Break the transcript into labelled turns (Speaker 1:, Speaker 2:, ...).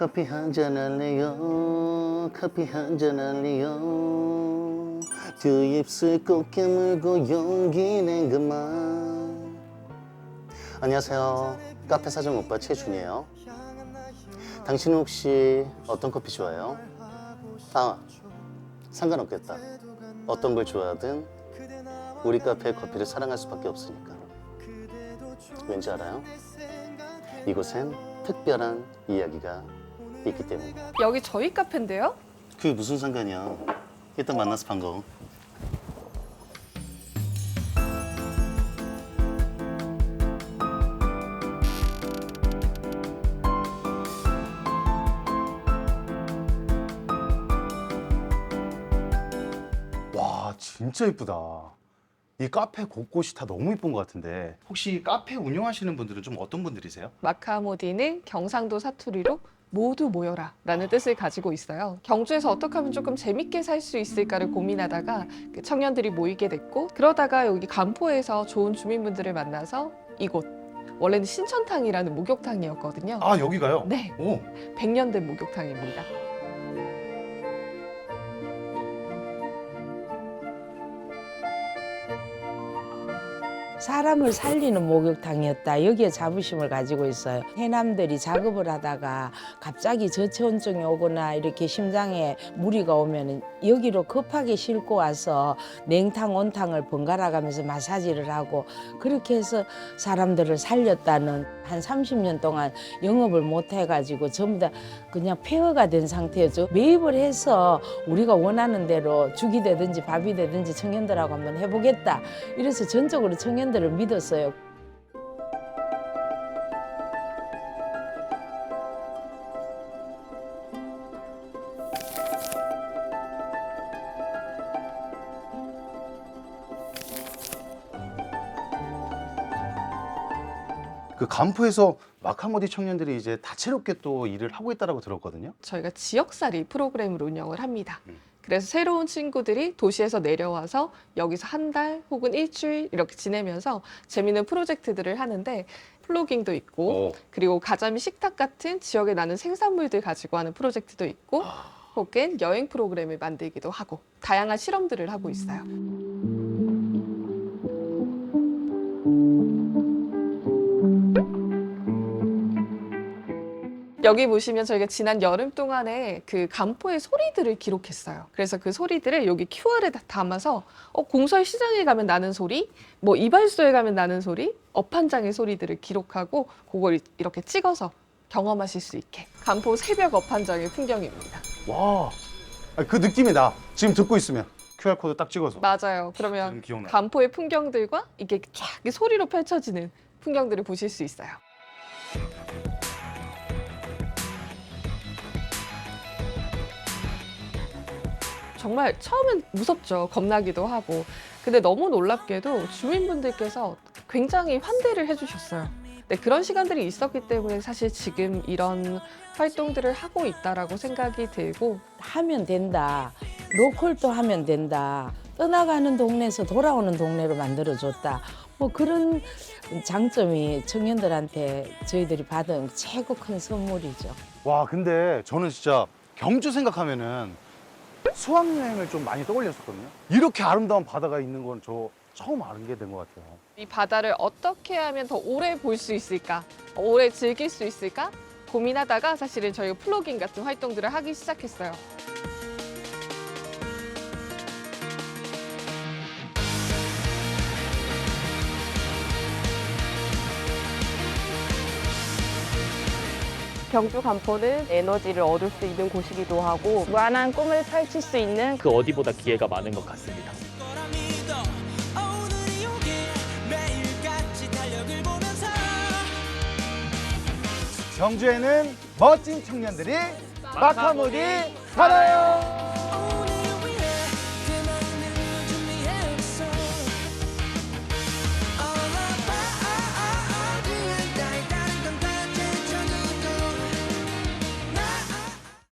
Speaker 1: 커피 한 잔 할래요? 커피 한 잔 할래요? 두 입술 꼭 깨물고 용기 낸 그만. 안녕하세요. 카페 사장 오빠 최준이에요. 당신은 혹시 어떤 커피 좋아해요? 아 상관없겠다. 어떤 걸 좋아하든 우리 카페의 커피를 사랑할 수밖에 없으니까. 왠지 알아요? 이곳엔 특별한 이야기가 있기 때문이야
Speaker 2: 여기 저희 카페인데요?
Speaker 1: 그게 무슨 상관이야 일단 만나서 반가워
Speaker 3: 와 진짜 이쁘다. 이 카페 곳곳이 다 너무 이쁜 것 같은데 혹시 카페 운영하시는 분들은 좀 어떤 분들이세요?
Speaker 2: 마카모디는 경상도 사투리로 모두 모여라 라는 뜻을 가지고 있어요. 경주에서 어떻게 하면 조금 재밌게 살 수 있을까를 고민하다가 그 청년들이 모이게 됐고 그러다가 여기 간포에서 좋은 주민분들을 만나서 이곳 원래는 신천탕이라는 목욕탕이었거든요.
Speaker 3: 아 여기가요?
Speaker 2: 네,
Speaker 3: 오
Speaker 2: 100년 된 목욕탕입니다.
Speaker 4: 사람을 살리는 목욕탕이었다. 여기에 자부심을 가지고 있어요. 해남들이 작업을 하다가 갑자기 저체온증이 오거나 이렇게 심장에 무리가 오면 여기로 급하게 싣고 와서 냉탕, 온탕을 번갈아 가면서 마사지를 하고 그렇게 해서 사람들을 살렸다는 한 30년 동안 영업을 못 해가지고 전부 다 그냥 폐허가 된 상태였죠. 매입을 해서 우리가 원하는 대로 죽이 되든지 밥이 되든지 청년들하고 한번 해보겠다. 이래서 전적으로 청년들을 믿었어요.
Speaker 3: 그 간포에서 마카모디 청년들이 이제 다채롭게 또 일을 하고 있다라고 들었거든요.
Speaker 2: 저희가 지역살이 프로그램을 운영을 합니다.
Speaker 3: 음.
Speaker 2: 그래서 새로운 친구들이 도시에서 내려와서 여기서 한 달 혹은 일주일 이렇게 지내면서 재밌는 프로젝트들을 하는데 플로깅도 있고
Speaker 3: 오.
Speaker 2: 그리고 가자미 식탁 같은 지역에 나는 생산물들 가지고 하는 프로젝트도 있고 혹은 여행 프로그램을 만들기도 하고 다양한 실험들을 하고 있어요. 여기 보시면 저희가 지난 여름 동안에 그 간포의 소리들을 기록했어요. 그래서 그 소리들을 여기 QR에 담아서 어, 공설 시장에 가면 나는 소리, 뭐 이발소에 가면 나는 소리, 업한장의 소리들을 기록하고 그걸 이- 이렇게 찍어서 경험하실 수 있게 간포 새벽 업한장의 풍경입니다.
Speaker 3: 와, 아, 그 느낌이 나. 지금 듣고 있으면 QR 코드 딱 찍어서.
Speaker 2: 맞아요. 그러면
Speaker 3: 기억나.
Speaker 2: 간포의 풍경들과 이게 쫙 소리로 펼쳐지는 풍경들을 보실 수 있어요. 정말 처음엔 무섭죠. 겁나기도 하고. 근데 너무 놀랍게도 주민분들께서 굉장히 환대를 해주셨어요. 네, 그런 시간들이 있었기 때문에 사실 지금 이런 활동들을 하고 있다라고 생각이 들고
Speaker 4: 하면 된다. 로컬도 하면 된다. 떠나가는 동네에서 돌아오는 동네로 만들어줬다. 뭐 그런 장점이 청년들한테 저희들이 받은 최고 큰 선물이죠.
Speaker 3: 와, 근데 저는 진짜 경주 생각하면은 수학여행을 좀 많이 떠올렸었거든요. 이렇게 아름다운 바다가 있는 건 저 처음 알게 된 것 같아요.
Speaker 2: 이 바다를 어떻게 하면 더 오래 볼 수 있을까, 오래 즐길 수 있을까 고민하다가 사실은 저희가 플로깅 같은 활동들을 하기 시작했어요.
Speaker 5: 경주 간포는 에너지를 얻을 수 있는 곳이기도 하고 무한한 꿈을 펼칠 수 있는
Speaker 6: 그 어디보다 기회가 많은 것 같습니다.
Speaker 3: 경주에는 멋진 청년들이 마카모디 살아요!